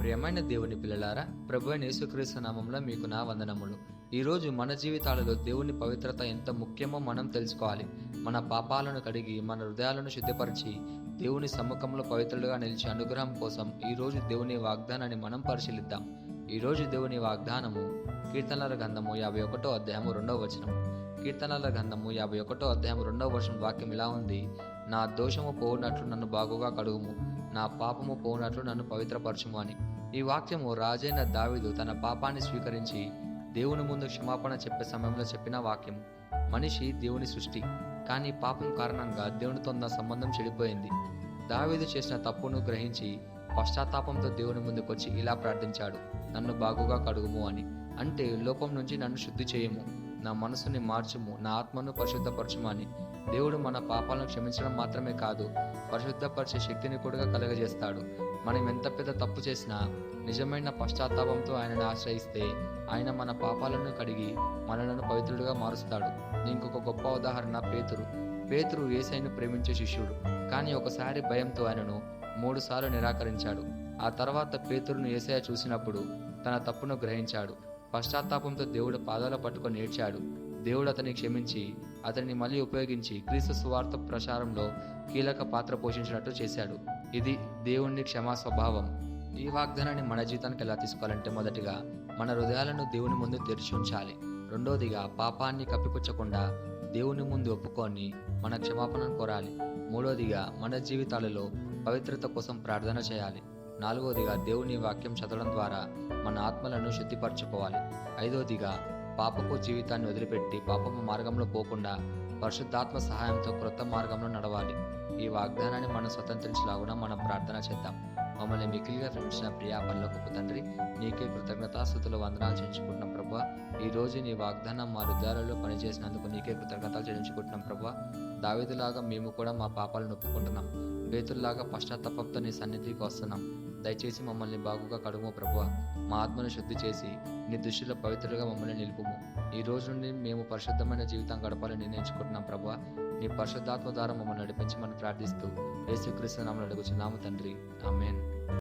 ప్రియమైన దేవుని పిల్లలారా ప్రభు యేసుక్రీస్తు నామంలో మీకు నా వందనములు. ఈరోజు మన జీవితాలలో దేవుని పవిత్రత ఎంత ముఖ్యమో మనం తెలుసుకోవాలి. మన పాపాలను కడిగి మన హృదయాలను శుద్ధిపరిచి దేవుని సమ్ముఖంలో పవిత్రులుగా నిలిచి అనుగ్రహం కోసం ఈరోజు దేవుని వాగ్దానాన్ని మనం పరిశీలిద్దాం. ఈరోజు దేవుని వాగ్దానము కీర్తనల గంధము యాభై ఒకటో అధ్యాయము రెండవ వచనం. కీర్తనల గంధము యాభై ఒకటో అధ్యాయం రెండవ వర్షం వాక్యం ఇలా ఉంది. నా దోషము పోనట్లు నన్ను బాగుగా కడుగుము. నా పాపము పోనట్లు నన్ను పవిత్రపరచుము అని. ఈ వాక్యము రాజైన దావిదు తన పాపాన్ని స్వీకరించి దేవుని ముందు క్షమాపణ చెప్పే సమయంలో చెప్పిన వాక్యం. మనిషి దేవుని సృష్టి కానీ పాపం కారణంగా దేవునితో ఉన్న సంబంధం చెడిపోయింది. దావీదు చేసిన తప్పును గ్రహించి పశ్చాత్తాపంతో దేవుని ముందుకొచ్చి ఇలా ప్రార్థించాడు నన్ను బాగుగా కడుగుము అని. అంటే లోపం నుంచి నన్ను శుద్ధి చేయము. నా మనసుని మార్చుము నా ఆత్మను పరిశుద్ధపరచుమని. అని దేవుడు మన పాపాలను క్షమించడం మాత్రమే కాదు పరిశుద్ధపరిచే శక్తిని కూడా కలగజేస్తాడు. మనం ఎంత పెద్ద తప్పు చేసినా నిజమైన పశ్చాత్తాపంతో ఆయనను ఆశ్రయిస్తే ఆయన మన పాపాలను కడిగి మనలను పవిత్రుడిగా మారుస్తాడు. ఇంకొక గొప్ప ఉదాహరణ పేతురు. పేతురు ఏసైను ప్రేమించే శిష్యుడు. కానీ ఒకసారి భయంతో ఆయనను మూడుసార్లు నిరాకరించాడు. ఆ తర్వాత పేతురును ఏసయ చూసినప్పుడు తన తప్పును గ్రహించాడు. పశ్చాత్తాపంతో దేవుడు పాదాల పట్టుకొని ఏడ్చాడు. దేవుడు అతన్ని క్షమించి అతన్ని మళ్ళీ ఉపయోగించి క్రీస్తు సువార్త ప్రచారంలో కీలక పాత్ర పోషించినట్టు చేశాడు. ఇది దేవుణ్ణి క్షమా స్వభావం ఈ వాగ్దానాన్ని మన జీవితానికి ఎలా తీసుకోవాలంటే మొదటిగా మన హృదయాలను దేవుని ముందు తెరిచి ఉంచాలి. రెండోదిగా పాపాన్ని కప్పిపుచ్చకుండా దేవుని ముందు ఒప్పుకొని మన క్షమాపణను కోరాలి. మూడోదిగా మన జీవితాలలో పవిత్రత కోసం ప్రార్థన చేయాలి. నాలుగవదిగా దేవుని వాక్యం చదవడం ద్వారా మన ఆత్మలను శుద్ధిపరచుకోవాలి. ఐదవదిగా పాపపు జీవితాన్ని వదిలిపెట్టి పాపపు మార్గంలో పోకుండా పరిశుద్ధాత్మ సహాయంతో క్రొత్త మార్గంలో నడవాలి. ఈ వాగ్దానాన్ని మనం స్వతంత్రించలాగున మనం ప్రార్థన చేద్దాం. మమ్మల్ని మిగిలిగా ప్రేమించిన ప్రియా పల్లొకపు తండ్రి నీకే కృతజ్ఞతాస్థుతులు వందనాలు చెల్లించుకుంటున్నాం ప్రభా. ఈ రోజు నీ వాగ్దానం మా హృదయాలలో పనిచేసినందుకు నీకే కృతజ్ఞతలు చెల్లించుకుంటున్నాం ప్రభా. దావేదిలాగా మేము కూడా మా పాపాలను ఒప్పుకుంటున్నాం. బేతుల్లాగా పశ్చాత్తాపంతో నీ సన్నిధికి వస్తున్నాం. దయచేసి మమ్మల్ని బాగుగా కడుము ప్రభు మా ఆత్మను శుద్ధి చేసి నీ దృష్టిలో పవిత్రులుగా మమ్మల్ని నిలుపుము. ఈ రోజు నుండి మేము పరిశుద్ధమైన జీవితం గడపాలని నిర్ణయించుకుంటున్నాం ప్రభు నీ పరిశుద్ధాత్మ ద్వారా మమ్మల్ని నడిపించమని ప్రార్థిస్తూ యేసుక్రీస్తు నామలు అడుగుచున్నాము తండ్రి. ఆమెన్.